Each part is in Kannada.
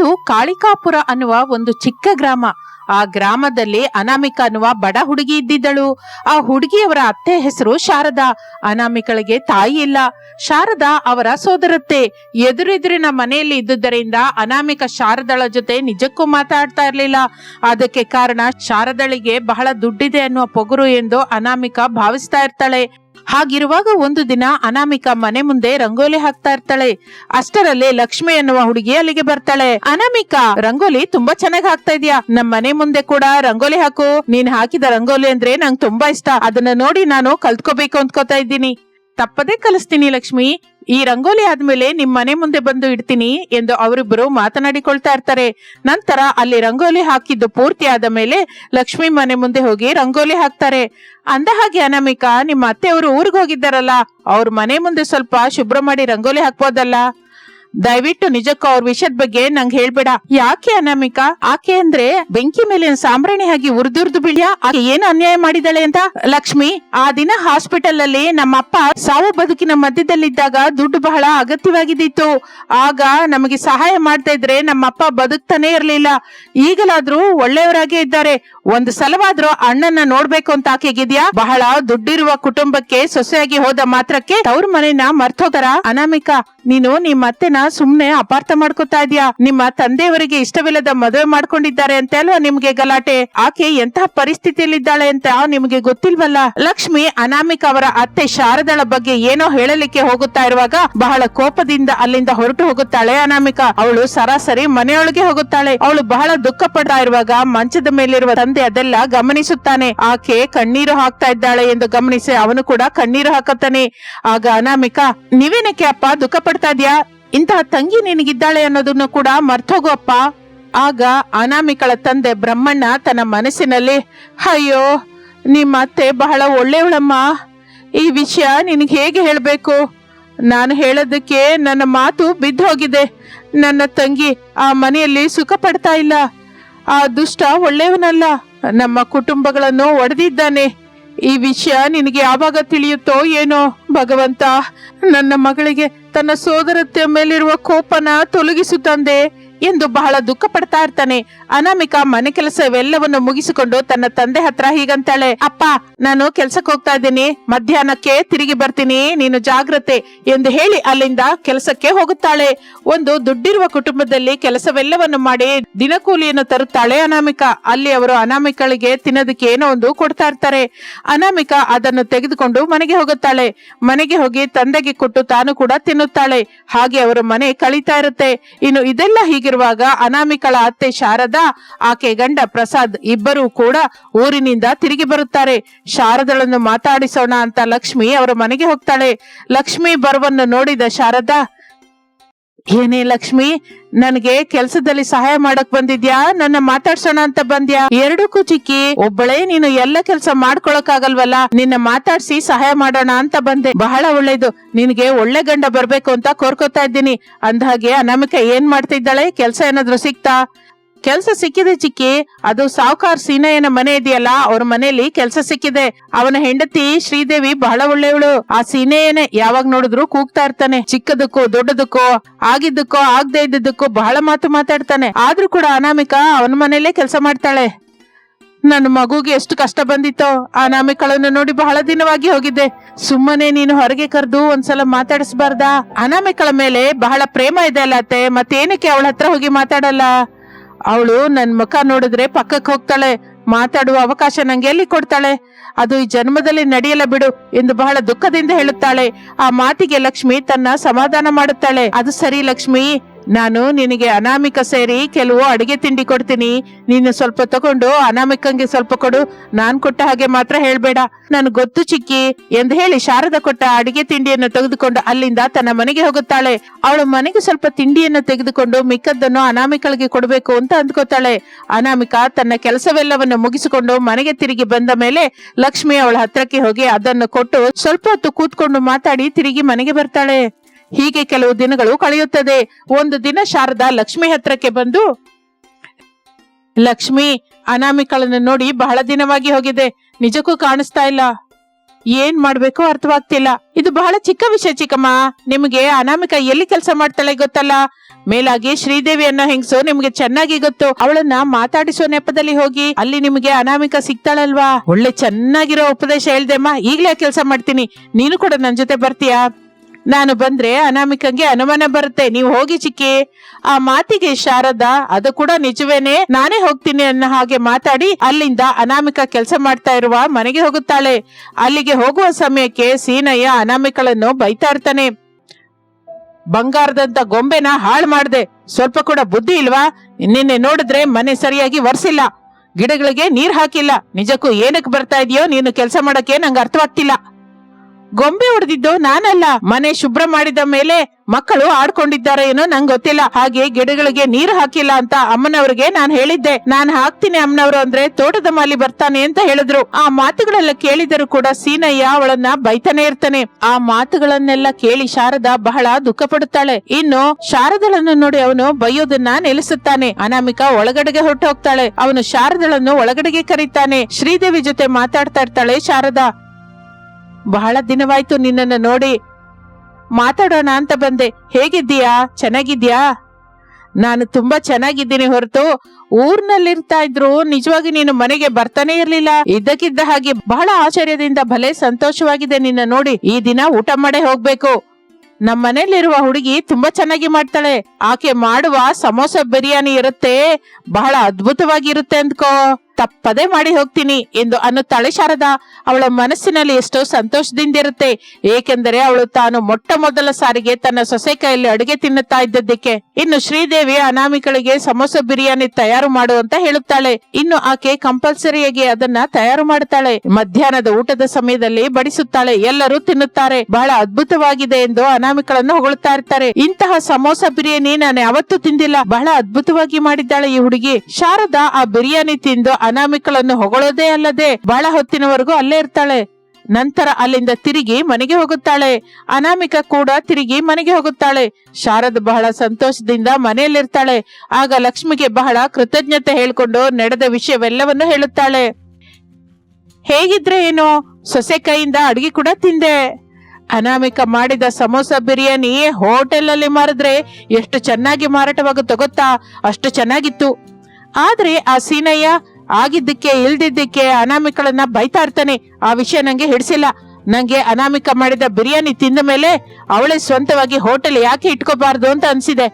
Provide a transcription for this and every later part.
ಅದು ಕಾಳಿಕಾಪುರ ಅನ್ನುವ ಒಂದು ಚಿಕ್ಕ ಗ್ರಾಮ. ಆ ಗ್ರಾಮದಲ್ಲಿ ಅನಾಮಿಕ ಅನ್ನುವ ಬಡ ಹುಡುಗಿ ಇದ್ದಿದ್ದಳು. ಆ ಹುಡುಗಿಯವರ ಅತ್ತೆ ಹೆಸರು ಶಾರದಾ. ಅನಾಮಿಕಳಿಗೆ ತಾಯಿ ಇಲ್ಲ. ಶಾರದಾ ಅವರ ಸೋದರತ್ತೆ. ಎದುರೆದುರಿನ ಮನೆಯಲ್ಲಿ ಇದ್ದುದರಿಂದ ಅನಾಮಿಕ ಶಾರದಳ ಜೊತೆ ನಿಜಕ್ಕೂ ಮಾತಾಡ್ತಾ ಇರ್ಲಿಲ್ಲ. ಅದಕ್ಕೆ ಕಾರಣ ಶಾರದಳಿಗೆ ಬಹಳ ದುಡ್ಡಿದೆ ಅನ್ನುವ ಪೊಗರು ಎಂದು ಅನಾಮಿಕ ಭಾವಿಸ್ತಾ ಇರ್ತಾಳೆ. ಹಾಗಿರುವಾಗ ಒಂದು ದಿನ ಅನಾಮಿಕ ಮನೆ ಮುಂದೆ ರಂಗೋಲಿ ಹಾಕ್ತಾ ಇರ್ತಾಳೆ. ಅಷ್ಟರಲ್ಲಿ ಲಕ್ಷ್ಮಿ ಅನ್ನುವ ಹುಡುಗಿ ಅಲ್ಲಿಗೆ ಬರ್ತಾಳೆ. ಅನಾಮಿಕಾ, ರಂಗೋಲಿ ತುಂಬಾ ಚೆನ್ನಾಗಿ ಹಾಕ್ತಾ ಇದೀಯಾ? ನಮ್ ಮನೆ ಮುಂದೆ ಕೂಡ ರಂಗೋಲಿ ಹಾಕು. ನೀನ್ ಹಾಕಿದ ರಂಗೋಲಿ ಅಂದ್ರೆ ನಂಗೆ ತುಂಬಾ ಇಷ್ಟ. ಅದನ್ನ ನೋಡಿ ನಾನು ಕಲ್ತ್ಕೋಬೇಕು ಅಂದ್ಕೋತಾ ಇದ್ದೀನಿ. ತಪ್ಪದೇ ಕಲಿಸ್ತೀನಿ ಲಕ್ಷ್ಮಿ. ಈ ರಂಗೋಲಿ ಆದ್ಮೇಲೆ ನಿಮ್ ಮನೆ ಮುಂದೆ ಬಂದು ಇಡ್ತೀನಿ ಎಂದು ಅವರಿಬ್ಬರು ಮಾತನಾಡಿಕೊಳ್ತಾ ಇರ್ತಾರೆ. ನಂತರ ಅಲ್ಲಿ ರಂಗೋಲಿ ಹಾಕಿದ್ದು ಪೂರ್ತಿ ಆದ ಮೇಲೆ ಲಕ್ಷ್ಮಿ ಮನೆ ಮುಂದೆ ಹೋಗಿ ರಂಗೋಲಿ ಹಾಕ್ತಾರೆ. ಅಂದ ಹಾಗೆ ಅನಾಮಿಕಾ, ನಿಮ್ಮ ಅತ್ತೆಯವರು ಊರಿಗೆ ಹೋಗಿದ್ದಾರಲ್ಲ, ಅವ್ರ ಮನೆ ಮುಂದೆ ಸ್ವಲ್ಪ ಶುಭ್ರ ಮಾಡಿ ರಂಗೋಲಿ ಹಾಕ್ಬೋದಲ್ಲ? ದಯವಿಟ್ಟು ನಿಜಕ್ಕೂ ಅವ್ರ ವಿಷಯದ ಬಗ್ಗೆ ನಂಗೆ ಹೇಳ್ಬೇಡ. ಯಾಕೆ ಅನಾಮಿಕ? ಆಕೆ ಅಂದ್ರೆ ಬೆಂಕಿ ಮೇಲೆ ಸಾಂಬ್ರಾಣಿ ಹಾಗೆ ಉರಿದುರ್ದು ಬಿಳಿಯ ಆಕೆ ಏನು ಅನ್ಯಾಯ ಮಾಡಿದಾಳೆ ಅಂತ? ಲಕ್ಷ್ಮಿ, ಆ ದಿನ ಹಾಸ್ಪಿಟಲ್ ಅಲ್ಲಿ ನಮ್ಮಪ್ಪ ಸಾವು ಬದುಕಿನ ಮಧ್ಯದಲ್ಲಿದ್ದಾಗ ದುಡ್ಡು ಬಹಳ ಅಗತ್ಯವಾಗಿದ್ದಿತ್ತು. ಆಗ ನಮಗೆ ಸಹಾಯ ಮಾಡ್ತಾ ಇದ್ರೆ ನಮ್ಮಪ್ಪ ಬದುಕ್ತಾನೆ ಇರ್ಲಿಲ್ಲ. ಈಗಲಾದ್ರೂ ಒಳ್ಳೆಯವರಾಗೇ ಇದ್ದಾರೆ. ಒಂದು ಸಲವಾದ್ರೂ ಅಣ್ಣನ ನೋಡ್ಬೇಕು ಅಂತ ಆಕೆಗಿದ್ಯಾ ಬಹಳ ದುಡ್ಡಿರುವ ಕುಟುಂಬಕ್ಕೆ ಸೊಸೆಯಾಗಿ ಹೋದ ಮಾತ್ರಕ್ಕೆ ಅವ್ರ ಮನೆನ ಮರ್ತೋಗರ ಅನಾಮಿಕ, ನೀನು ನಿಮ್ಮ ಅತ್ತೆನ ಸುಮ್ನೆ ಅಪಾರ್ಥ ಮಾಡ್ಕೊತಾ ಇದ್ಯಾ? ನಿಮ್ಮ ತಂದೆಯವರಿಗೆ ಇಷ್ಟವಿಲ್ಲದ ಮದುವೆ ಮಾಡ್ಕೊಂಡಿದ್ದಾರೆ ಅಂತ ಅಲ್ವಾ ನಿಮ್ಗೆ ಗಲಾಟೆ? ಆಕೆ ಎಂತಹ ಪರಿಸ್ಥಿತಿಯಲ್ಲಿದ್ದಾಳೆ ಅಂತ ನಿಮ್ಗೆ ಗೊತ್ತಿಲ್ವಲ್ಲ? ಲಕ್ಷ್ಮಿ ಅನಾಮಿಕ ಅವರ ಅತ್ತೆ ಶಾರದಳ ಬಗ್ಗೆ ಏನೋ ಹೇಳಲಿಕ್ಕೆ ಹೋಗುತ್ತಾ ಇರುವಾಗ ಬಹಳ ಕೋಪದಿಂದ ಅಲ್ಲಿಂದ ಹೊರಟು ಹೋಗುತ್ತಾಳೆ ಅನಾಮಿಕ. ಅವಳು ಸರಾಸರಿ ಮನೆಯೊಳಗೆ ಹೋಗುತ್ತಾಳೆ. ಅವಳು ಬಹಳ ದುಃಖ ಪಡ್ತಾ ಇರುವಾಗ ಮಂಚದ ಮೇಲಿರುವ ತಂದೆ ಅದೆಲ್ಲ ಗಮನಿಸುತ್ತಾನೆ. ಆಕೆ ಕಣ್ಣೀರು ಹಾಕ್ತಾ ಇದ್ದಾಳೆ ಎಂದು ಗಮನಿಸಿ ಅವನು ಕೂಡ ಕಣ್ಣೀರು ಹಾಕುತ್ತಾನೆ. ಆಗ ಅನಾಮಿಕ, ನೀವೇನಕ್ಕೆ ಅಪ್ಪ ದುಃಖ ಪಡ್ತಾ ಇದ್ಯಾ? ಇಂತಹ ತಂಗಿ ನಿನಗಿದ್ದಾಳೆ ಅನ್ನೋದನ್ನು ಕೂಡ ಮರ್ತೋಗಪ್ಪ. ಆಗ ಅನಾಮಿಕಳ ತಂದೆ ಬ್ರಹ್ಮಣ್ಣ ತನ್ನ ಮನಸ್ಸಿನಲ್ಲಿ, ಅಯ್ಯೋ, ನಿಮ್ಮ ಅತ್ತೆ ಬಹಳ ಒಳ್ಳೆಯವಳಮ್ಮ. ಈ ವಿಷಯ ನಿನಗೆ ಹೇಗೆ ಹೇಳಬೇಕು? ನಾನು ಹೇಳೋದಕ್ಕೆ ನನ್ನ ಮಾತು ಬಿದ್ದು ಹೋಗಿದೆ ನನ್ನ ತಂಗಿ ಆ ಮನೆಯಲ್ಲಿ ಸುಖ ಪಡ್ತಾ ಇಲ್ಲ. ಆ ದುಷ್ಟ ಒಳ್ಳೆಯವನಲ್ಲ. ನಮ್ಮ ಕುಟುಂಬಗಳನ್ನು ಒಡೆದಿದ್ದಾನೆ. ಈ ವಿಷಯ ನಿನಗೆ ಯಾವಾಗ ತಿಳಿಯುತ್ತೋ ಏನೋ. ಭಗವಂತ ನನ್ನ ಮಗಳಿಗೆ ತನ್ನ ಸೋದರತೆಯ ಮೇಲಿರುವ ಕೋಪನ ತೊಲಗಿಸು ತಂದೆ. ಎಂದು ಬಹಳ ದುಃಖ ಪಡ್ತಾ ಇರ್ತಾನೆ. ಅನಾಮಿಕ ಮನೆ ಕೆಲಸವೆಲ್ಲವನ್ನು ಮುಗಿಸಿಕೊಂಡು ತನ್ನ ತಂದೆ ಹತ್ರ ಹೀಗಂತಾಳೆ, ಅಪ್ಪ, ನಾನು ಕೆಲ್ಸಕ್ಕೆ ಹೋಗ್ತಾ ಇದ್ದೀನಿ. ಮಧ್ಯಾಹ್ನಕ್ಕೆ ತಿರುಗಿ ಬರ್ತೀನಿ. ನೀನು ಜಾಗ್ರತೆ ಎಂದು ಹೇಳಿ ಅಲ್ಲಿಂದ ಕೆಲಸಕ್ಕೆ ಹೋಗುತ್ತಾಳೆ. ಒಂದು ದುಡ್ಡಿರುವ ಕುಟುಂಬದಲ್ಲಿ ಕೆಲಸವೆಲ್ಲವನ್ನು ಮಾಡಿ ದಿನಕೂಲಿಯನ್ನು ತರುತ್ತಾಳೆ ಅನಾಮಿಕ. ಅಲ್ಲಿ ಅವರು ಅನಾಮಿಕಳಿಗೆ ತಿನ್ನೋದಕ್ಕೆ ಏನೋ ಒಂದು ಕೊಡ್ತಾ ಇರ್ತಾರೆ. ಅನಾಮಿಕ ಅದನ್ನು ತೆಗೆದುಕೊಂಡು ಮನೆಗೆ ಹೋಗುತ್ತಾಳೆ. ಮನೆಗೆ ಹೋಗಿ ತಂದೆಗೆ ಕೊಟ್ಟು ತಾನು ಕೂಡ ತಿನ್ನುತ್ತಾಳೆ. ಹಾಗೆ ಅವರ ಮನೆ ಕಳೀತಾ ಇರುತ್ತೆ. ಇನ್ನು ಇದೆಲ್ಲ ಹೀಗಿರುವಾಗ ಅನಾಮಿಕಳ ಅತ್ತೆ ಶಾರದಾ, ಆಕೆ ಗಂಡ ಪ್ರಸಾದ್ ಇಬ್ಬರೂ ಕೂಡ ಊರಿನಿಂದ ತಿರುಗಿ ಬರುತ್ತಾರೆ. ಶಾರದಳನ್ನು ಮಾತಾಡಿಸೋಣ ಅಂತ ಲಕ್ಷ್ಮಿ ಅವರ ಮನೆಗೆ ಹೋಗ್ತಾಳೆ. ಲಕ್ಷ್ಮಿ ಬರುವನ್ನು ನೋಡಿದ ಶಾರದಾ ಏನೇ ಲಕ್ಷ್ಮಿ, ನನಗೆ ಕೆಲ್ಸದಲ್ಲಿ ಸಹಾಯ ಮಾಡಕ್ ಬಂದಿದ್ಯಾ? ನನ್ನ ಮಾತಾಡ್ಸೋಣ ಅಂತ ಬಂದ್ಯಾ? ಎರಡಕ್ಕೂ ಚಿಕ್ಕಿ, ಒಬ್ಬಳೇ ನೀನು ಎಲ್ಲ ಕೆಲಸ ಮಾಡ್ಕೊಳಕ್ ಆಗಲ್ವಲ್ಲ ನಿನ್ನ ಮಾತಾಡ್ಸಿ ಸಹಾಯ ಮಾಡೋಣ ಅಂತ ಬಂದೆ. ಬಹಳ ಒಳ್ಳೇದು. ನಿನಗೆ ಒಳ್ಳೆ ಗಂಡ ಬರ್ಬೇಕು ಅಂತ ಕೋರ್ಕೋತಾ ಇದ್ದೀನಿ. ಅಂದ್ಹಾಗೆ ಅನಾಮಿಕ ಏನ್ ಮಾಡ್ತಿದ್ದಾಳೆ? ಕೆಲ್ಸ ಏನಾದ್ರು ಸಿಕ್ತಾ? ಕೆಲ್ಸ ಸಿಕ್ಕಿದೆ ಚಿಕ್ಕಿ. ಅದು ಸಾವುಕಾರ್ ಸೀನಯ್ಯನ ಮನೆ ಇದೆಯಲ್ಲ, ಅವ್ರ ಮನೆಯಲ್ಲಿ ಕೆಲ್ಸ ಸಿಕ್ಕಿದೆ. ಅವನ ಹೆಂಡತಿ ಶ್ರೀದೇವಿ ಬಹಳ ಒಳ್ಳೆಯವಳು. ಆ ಸೀನಯ್ಯನೇ ಯಾವಾಗ ನೋಡಿದ್ರು ಕೂಗ್ತಾ ಇರ್ತಾನೆ. ಚಿಕ್ಕದಕ್ಕೋ, ದೊಡ್ಡದಕ್ಕೋ, ಆಗಿದ್ದಕ್ಕೋ, ಆಗದೆ ಇದ್ದಕ್ಕೋ ಬಹಳ ಮಾತು ಮಾತಾಡ್ತಾನೆ. ಆದ್ರೂ ಕೂಡ ಅನಾಮಿಕಾ ಅವನ ಮನೆಯಲ್ಲೇ ಕೆಲಸ ಮಾಡ್ತಾಳೆ. ನನ್ನ ಮಗುಗೆ ಎಷ್ಟು ಕಷ್ಟ ಬಂದಿತ್ತೋ. ಆ ಅನಾಮಿಕಳನ್ನು ನೋಡಿ ಬಹಳ ದಿನವಾಗಿ ಹೋಗಿದ್ದೆ ಸುಮ್ಮನೆ ನೀನು ಹೊರಗೆ ಕರೆದು ಒಂದ್ಸಲ ಮಾತಾಡಿಸ್ಬಾರ್ದಾ? ಅನಾಮಿಕಳ ಮೇಲೆ ಬಹಳ ಪ್ರೇಮ ಇದೆ ಅಲ್ಲ ಅತ್ತೆ. ಮತ್ತೇನಕ್ಕೆ ಅವಳ ಹತ್ರ ಹೋಗಿ ಮಾತಾಡಲ್ಲ? ಅವಳು ನನ್ ಮುಖ ನೋಡಿದ್ರೆ ಪಕ್ಕಕ್ಕೆ ಹೋಗ್ತಾಳೆ, ಮಾತಾಡುವ ಅವಕಾಶ ನಂಗೆ ಎಲ್ಲಿ ಕೊಡ್ತಾಳೆ? ಅದು ಈ ಜನ್ಮದಲ್ಲಿ ನಡೆಯಲ್ಲ ಬಿಡು ಎಂದು ಬಹಳ ದುಃಖದಿಂದ ಹೇಳುತ್ತಾಳೆ. ಆ ಮಾತಿಗೆ ಲಕ್ಷ್ಮಿ ತನ್ನ ಸಮಾಧಾನ ಮಾಡುತ್ತಾಳೆ. ಅದು ಸರಿ ಲಕ್ಷ್ಮಿ. ನಾನು ನಿನಗೆ ಅನಾಮಿಕ ಸೇರಿ ಕೆಲವು ಅಡಿಗೆ ತಿಂಡಿ ಕೊಡ್ತೀನಿ. ನೀನು ಸ್ವಲ್ಪ ತಗೊಂಡು ಅನಾಮಿಕಂಗೆ ಸ್ವಲ್ಪ ಕೊಡು. ನಾನ್ ಕೊಟ್ಟ ಹಾಗೆ ಮಾತ್ರ ಹೇಳ್ಬೇಡ. ನನ್ ಗೊತ್ತು ಚಿಕ್ಕಿ ಎಂದು ಹೇಳಿ ಶಾರದ ಕೊಟ್ಟ ಅಡಿಗೆ ತಿಂಡಿಯನ್ನು ತೆಗೆದುಕೊಂಡು ಅಲ್ಲಿಂದ ತನ್ನ ಮನೆಗೆ ಹೋಗುತ್ತಾಳೆ. ಅವಳು ಮನೆಗೆ ಸ್ವಲ್ಪ ತಿಂಡಿಯನ್ನು ತೆಗೆದುಕೊಂಡು ಮಿಕ್ಕದ್ದನ್ನು ಅನಾಮಿಕಳಿಗೆ ಕೊಡಬೇಕು ಅಂತ ಅಂದ್ಕೋತಾಳೆ. ಅನಾಮಿಕ ತನ್ನ ಕೆಲಸವೆಲ್ಲವನ್ನು ಮುಗಿಸಿಕೊಂಡು ಮನೆಗೆ ತಿರುಗಿ ಬಂದ ಮೇಲೆ ಲಕ್ಷ್ಮಿ ಅವಳ ಹತ್ರಕ್ಕೆ ಹೋಗಿ ಅದನ್ನು ಕೊಟ್ಟು ಸ್ವಲ್ಪ ಹೊತ್ತು ಕೂತ್ಕೊಂಡು ಮಾತಾಡಿ ತಿರುಗಿ ಮನೆಗೆ ಬರ್ತಾಳೆ. ಹೀಗೆ ಕೆಲವು ದಿನಗಳು ಕಳೆಯುತ್ತದೆ. ಒಂದು ದಿನ ಶಾರದಾ ಲಕ್ಷ್ಮಿ ಹತ್ರಕ್ಕೆ ಬಂದು, ಲಕ್ಷ್ಮಿ, ಅನಾಮಿಕಳನ್ನು ನೋಡಿ ಬಹಳ ದಿನವಾಗಿ ಹೋಗಿದೆ. ನಿಜಕ್ಕೂ ಕಾಣಿಸ್ತಾ ಇಲ್ಲ. ಏನ್ ಮಾಡ್ಬೇಕು ಅರ್ಥವಾಗ್ತಿಲ್ಲ. ಇದು ಬಹಳ ಚಿಕ್ಕ ವಿಷಯ ಚಿಕ್ಕಮ್ಮ. ನಿಮಗೆ ಅನಾಮಿಕ ಎಲ್ಲಿ ಕೆಲಸ ಮಾಡ್ತಾಳೆ ಗೊತ್ತಲ್ಲ. ಮೇಲಾಗಿ ಶ್ರೀದೇವಿ ಅನ್ನೋ ಹೆಂಗಸು ನಿಮ್ಗೆ ಚೆನ್ನಾಗಿ ಗೊತ್ತು. ಅವಳನ್ನ ಮಾತಾಡಿಸೋ ನೆಪದಲ್ಲಿ ಹೋಗಿ, ಅಲ್ಲಿ ನಿಮಗೆ ಅನಾಮಿಕ ಸಿಗ್ತಾಳಲ್ವಾ? ಒಳ್ಳೆ ಚೆನ್ನಾಗಿರೋ ಉಪದೇಶ ಹೇಳ್ದೆಮ್ಮ ಈಗ್ಲೇ ಕೆಲಸ ಮಾಡ್ತೀನಿ. ನೀನು ಕೂಡ ನನ್ ಜೊತೆ ಬರ್ತೀಯಾ? ನಾನು ಬಂದ್ರೆ ಅನಾಮಿಕಂಗೆ ಅನುಮಾನ ಬರುತ್ತೆ. ನೀವು ಹೋಗಿ ಚಿಕ್ಕಿ. ಆ ಮಾತಿಗೆ ಶಾರದಾ, ಅದು ಕೂಡ ನಿಜವೇನೆ. ನಾನೇ ಹೋಗ್ತೀನಿ ಅನ್ನೋ ಹಾಗೆ ಮಾತಾಡಿ ಅಲ್ಲಿಂದ ಅನಾಮಿಕ ಕೆಲಸ ಮಾಡ್ತಾ ಇರುವ ಮನೆಗೆ ಹೋಗುತ್ತಾಳೆ. ಅಲ್ಲಿಗೆ ಹೋಗುವ ಸಮಯಕ್ಕೆ ಸೀನಯ್ಯ ಅನಾಮಿಕಳನ್ನು ಬೈತಾ ಇರ್ತಾನೆ. ಬಂಗಾರದಂತ ಗೊಂಬೆನ ಹಾಳು ಮಾಡಿದೆ. ಸ್ವಲ್ಪ ಕೂಡ ಬುದ್ಧಿ ಇಲ್ವಾ? ನಿನ್ನೆ ನೋಡಿದ್ರೆ ಮನೆ ಸರಿಯಾಗಿ ಒರೆಸಿಲ್ಲ. ಗಿಡಗಳಿಗೆ ನೀರ್ ಹಾಕಿಲ್ಲ. ನಿಜಕ್ಕೂ ಏನಕ್ಕೆ ಬರ್ತಾ ಇದೆಯೋ? ನೀನು ಕೆಲಸ ಮಾಡಕ್ಕೆ ನಂಗೆ ಅರ್ಥವಾಗ್ತಿಲ್ಲ. ಗೊಂಬೆ ಹೊಡೆದಿದ್ದು ನಾನಲ್ಲ. ಮನೆ ಶುಭ್ರ ಮಾಡಿದ ಮೇಲೆ ಮಕ್ಕಳು ಆಡ್ಕೊಂಡಿದ್ದಾರೆ ಏನೋ ನಂಗೆ ಗೊತ್ತಿಲ್ಲ. ಹಾಗೆ ಗಿಡಗಳಿಗೆ ನೀರು ಹಾಕಿಲ್ಲ ಅಂತ ಅಮ್ಮನವ್ರಿಗೆ ನಾನು ಹೇಳಿದ್ದೆ. ನಾನ್ ಹಾಕ್ತೀನಿ ಅಮ್ಮನವ್ರು ಅಂದ್ರೆ ತೋಟದ ಮಾಲಿ ಬರ್ತಾನೆ ಅಂತ ಹೇಳಿದ್ರು. ಆ ಮಾತುಗಳೆಲ್ಲ ಕೇಳಿದರೂ ಕೂಡ ಸೀನಯ್ಯ ಅವಳನ್ನ ಬೈತಾನೆ ಇರ್ತಾನೆ. ಆ ಮಾತುಗಳನ್ನೆಲ್ಲ ಕೇಳಿ ಶಾರದಾ ಬಹಳ ದುಃಖ ಪಡುತ್ತಾಳೆ. ಇನ್ನು ಶಾರದಳನ್ನು ನೋಡಿ ಅವನು ಬೈಯೋದನ್ನ ನೆಲೆಸುತ್ತಾನೆ ಅನಾಮಿಕಾ ಒಳಗಡೆಗೆ ಹೊರಟು ಹೋಗ್ತಾಳೆ ಅವನು ಶಾರದಳನ್ನು ಒಳಗಡೆಗೆ ಕರೀತಾನೆ. ಶ್ರೀದೇವಿ ಜೊತೆ ಮಾತಾಡ್ತಾ ಇರ್ತಾಳೆ ಶಾರದಾ. ಬಹಳ ದಿನವಾಯ್ತು ನಿನ್ನನ್ನು ನೋಡಿ ಮಾತಾಡೋಣ ಅಂತ ಬಂದೆ. ಹೇಗಿದ್ದೀಯಾ? ಚೆನ್ನಾಗಿದ್ಯಾ ನಾನು ತುಂಬಾ ಚೆನ್ನಾಗಿದ್ದೀನಿ ಹೊರತು ಊರ್ನಲ್ಲಿರ್ತಾ ಇದ್ರು ನಿಜವಾಗಿ ನೀನು ಮನೆಗೆ ಬರ್ತಾನೆ ಇರ್ಲಿಲ್ಲ. ಇದ್ದಕ್ಕಿದ್ದ ಹಾಗೆ ಬಹಳ ಆಶ್ಚರ್ಯದಿಂದ ಭಲೆ ಸಂತೋಷವಾಗಿದೆ ನಿನ್ನ ನೋಡಿ. ಈ ದಿನ ಊಟ ಮಾಡೇ ಹೋಗ್ಬೇಕು. ನಮ್ಮ ಮನೆಯಲ್ಲಿರುವ ಹುಡುಗಿ ತುಂಬಾ ಚೆನ್ನಾಗಿ ಮಾಡ್ತಾಳೆ. ಆಕೆ ಮಾಡುವ ಸಮೋಸ ಬಿರಿಯಾನಿ ಇರುತ್ತೆ. ಬಹಳ ಅದ್ಭುತವಾಗಿರುತ್ತೆ ಅಂದ್ಕೋ. ತಪ್ಪದೇ ಮಾಡಿ ಹೋಗ್ತೀನಿ ಎಂದು ಅನ್ನುತ್ತಾಳೆ ಶಾರದಾ. ಅವಳ ಮನಸ್ಸಿನಲ್ಲಿ ಎಷ್ಟೋ ಸಂತೋಷದಿಂದಿರುತ್ತೆ. ಏಕೆಂದರೆ ಅವಳು ತಾನು ಮೊಟ್ಟ ಮೊದಲ ಸಾರಿಗೆ ತನ್ನ ಸೊಸೆ ಕೈಯಲ್ಲಿ ಅಡುಗೆ ತಿನ್ನುತ್ತಾ ಇದ್ದದ್ದಕ್ಕೆ. ಇನ್ನು ಶ್ರೀದೇವಿ ಅನಾಮಿಕಳಿಗೆ ಸಮೋಸ ಬಿರಿಯಾನಿ ತಯಾರು ಮಾಡು ಅಂತ ಹೇಳುತ್ತಾಳೆ. ಇನ್ನು ಆಕೆ ಕಂಪಲ್ಸರಿಯಾಗಿ ಅದನ್ನ ತಯಾರು ಮಾಡುತ್ತಾಳೆ ಮಧ್ಯಾಹ್ನದ ಊಟದ ಸಮಯದಲ್ಲಿ ಬಡಿಸುತ್ತಾಳೆ. ಎಲ್ಲರೂ ತಿನ್ನುತ್ತಾರೆ. ಬಹಳ ಅದ್ಭುತವಾಗಿದೆ ಎಂದು ಅನಾಮಿಕಳನ್ನು ಹೊಗಳುತ್ತಾ ಇರ್ತಾರೆ. ಇಂತಹ ಸಮೋಸ ಬಿರಿಯಾನಿ ನಾನು ಯಾವತ್ತೂ ತಿಂದಿಲ್ಲ. ಬಹಳ ಅದ್ಭುತವಾಗಿ ಮಾಡಿದ್ದಾಳೆ ಈ ಹುಡುಗಿ. ಶಾರದಾ ಆ ಬಿರಿಯಾನಿ ತಿಂದು ಅನಾಮಿಕಳನ್ನು ಹೊಗಳೋದೇ ಅಲ್ಲದೆ ಬಹಳ ಹೊತ್ತಿನವರೆಗೂ ಅಲ್ಲೇ ಇರ್ತಾಳೆ. ನಂತರ ಅಲ್ಲಿಂದ ತಿರುಗಿ ಮನೆಗೆ ಹೋಗುತ್ತಾಳೆ. ಅನಾಮಿಕ ಕೂಡ ತಿರುಗಿ ಮನೆಗೆ ಹೋಗುತ್ತಾಳೆ. ಶಾರದ ಬಹಳ ಸಂತೋಷದಿಂದ ಮನೆಯಲ್ಲಿರ್ತಾಳೆ. ಆಗ ಲಕ್ಷ್ಮಿಗೆ ಬಹಳ ಕೃತಜ್ಞತೆ ಹೇಳ್ಕೊಂಡು ನಡೆದ ವಿಷಯವೆಲ್ಲವನ್ನು ಹೇಳುತ್ತಾಳೆ. ಹೇಗಿದ್ರೆ ಏನು? ಸೊಸೆ ಕೈಯಿಂದ ಅಡಿಗೆ ಕೂಡ ತಿಂದೆ. ಅನಾಮಿಕ ಮಾಡಿದ ಸಮೋಸ ಬಿರಿಯಾನಿ ಹೋಟೆಲ್ ಅಲ್ಲಿ ಮಾರಿದ್ರೆ ಎಷ್ಟು ಚೆನ್ನಾಗಿ ಮಾರಾಟವಾಗುತ್ತೋ ಗೊತ್ತಾ? ಅಷ್ಟು ಚೆನ್ನಾಗಿತ್ತು. ಆದ್ರೆ ಆ ಸೀನಯ್ಯ ಆಗಿದ್ದಕ್ಕೆ, ಇಲ್ದಿದ್ದಕ್ಕೆ ಅನಾಮಿಕಳನ್ನ ಬೈತಾ ಇರ್ತಾನೆ. ಆ ವಿಷಯ ನಂಗೆ ಹಿಡಿಸಿಲ್ಲ. ನಂಗೆ ಅನಾಮಿಕ ಮಾಡಿದ ಬಿರಿಯಾನಿ ತಿಂದ ಮೇಲೆ ಅವಳೇ ಸ್ವಂತವಾಗಿ ಹೋಟೆಲ್ ಯಾಕೆ ಇಟ್ಕೋಬಾರ್ದು ಅಂತ ಅನ್ಸಿದೆ.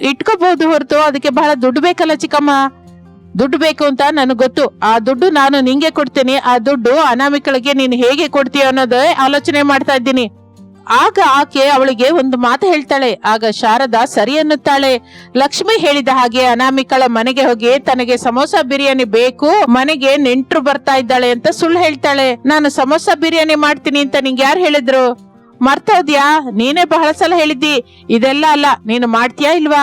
ಇಟ್ಕೋಬಹುದು ಹೊರತು, ಅದಕ್ಕೆ ಬಹಳ ದುಡ್ಡು ಬೇಕಲ್ಲ ಚಿಕ್ಕಮ್ಮ. ದುಡ್ಡು ಬೇಕು ಅಂತ ನನಗೆ ಗೊತ್ತು. ಆ ದುಡ್ಡು ನಾನು ನಿಂಗೆ ಕೊಡ್ತೀನಿ. ಆ ದುಡ್ಡು ಅನಾಮಿಕಳಿಗೆ ನೀನು ಹೇಗೆ ಕೊಡ್ತೀಯ ಅನ್ನೋದೇ ಆಲೋಚನೆ ಮಾಡ್ತಾ ಇದ್ದೀನಿ. ಆಗ ಆಕೆ ಅವಳಿಗೆ ಒಂದು ಮಾತು ಹೇಳ್ತಾಳೆ. ಆಗ ಶಾರದಾ ಸರಿ ಅನ್ನುತ್ತಾಳೆ. ಲಕ್ಷ್ಮಿ ಹೇಳಿದ ಹಾಗೆ ಅನಾಮಿಕಳ ಮನೆಗೆ ಹೋಗಿ ತನಗೆ ಸಮೋಸ ಬಿರಿಯಾನಿ ಬೇಕು, ಮನೆಗೆ ನೆಂಟ್ರು ಬರ್ತಾ ಇದ್ದಾಳೆ ಅಂತ ಸುಳ್ಳು ಹೇಳ್ತಾಳೆ. ನಾನು ಸಮೋಸ ಬಿರಿಯಾನಿ ಮಾಡ್ತೀನಿ ಅಂತ ನಿಂಗೆ ಯಾರು ಹೇಳಿದ್ರು? ಮರ್ತೋದ್ಯಾ ನೀನೇ ಬಹಳ ಸಲ ಹೇಳಿದ್ದಿ. ಇದೆಲ್ಲ ಅಲ್ಲ, ನೀನು ಮಾಡ್ತೀಯಾ ಇಲ್ವಾ?